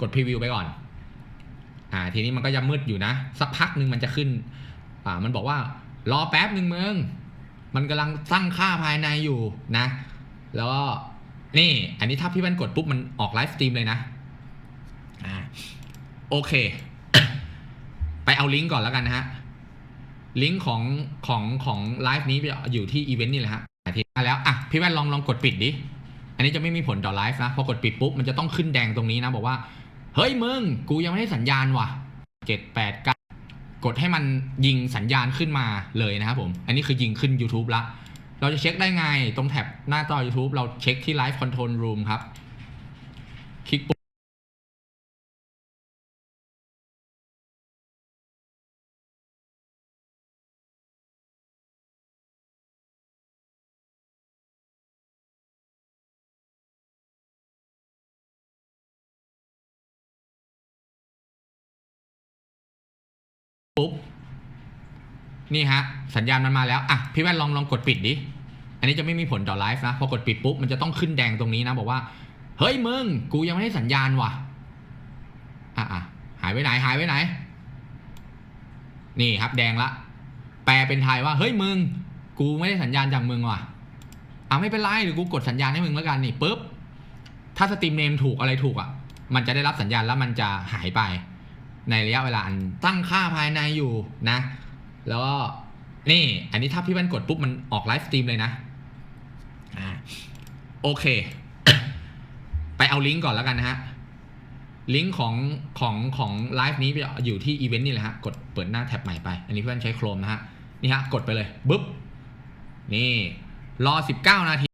กดพรีวิวไปก่อน อ่า ทีนี้มันก็จะมืดอยู่นะ สักพักหนึ่งมันจะขึ้น อ่า มันบอกว่ารอแป๊บหนึ่งมึง มันกำลังตั้งค่าภายในอยู่นะ แล้วก็นี่ อันนี้ถ้าพี่แว่นกดปุ๊บมันออกไลฟ์สตรีมเลยนะ อ่า โอเค ไปเอาลิงก์ก่อนแล้วกันนะฮะ ลิงก์ของของของไลฟ์นี้อยู่ที่อีเวนต์นี่แหละฮะทิตย์มาแล้ว อะ พี่แว่นลองลองกดปิดดิ อันนี้จะไม่มีผลต่อไลฟ์นะพอกดปิดปุ๊บมันจะต้องขึ้นแดงตรงนี้นะบอกว่า เฮ้ยมึง กูยังไม่ได้สัญญาณว่ะเจ็ดแปดเก้ากดให้มันยิงสัญญาณขึ้นมาเลยนะครับผม อันนี้คือยิงขึ้น YouTube ละ เราจะเช็คได้ไงตรงแท็บหน้าจอ YouTube เราเช็คที่ Live Control Room ครับ คลิกปุ๊บ ปุ๊บ นี่ฮะ สัญญาณมันมาแล้ว อะ พี่แว่นลองลองกดปิดดิ อันนี้จะไม่มีผลต่อไลฟ์นะ พอกดปิดปุ๊บ มันจะต้องขึ้นแดงตรงนี้นะ บอกว่า เฮ้ยมึง กูยังไม่ได้สัญญาณว่ะ อะอะหายไปไหน หายไปไหน นี่ครับ แดงละ แปลเป็นไทยว่า เฮ้ยมึง กูไม่ได้สัญญาณจากมึงว่ะ อะไม่เป็นไรเดี๋ยวกูกดสัญญาณให้มึงแล้วกันนี่ปุ๊บ ถ้าสตรีมเนมถูกอะไรถูกอะ มันจะได้รับสัญญาณแล้วมันจะหายไป ในระยะเวลาอันตั้งค่าภายในอยู่นะ แล้วก็นี่ อันนี้ถ้าพี่แว่นกดปุ๊บมันออกไลฟ์สตรีมเลยนะอ่าโอเค ไปเอาลิงก์ก่อนแล้วกันนะฮะ ลิงก์ของของของไลฟ์นี้อยู่ที่อีเวนต์นี่แหละฮะ กดเปิดหน้าแท็บใหม่ไป อันนี้พี่แว่นใช้โครมนะฮะ นี่ฮะ กดไปเลยบึ๊บ นี่ รอ 19 นาที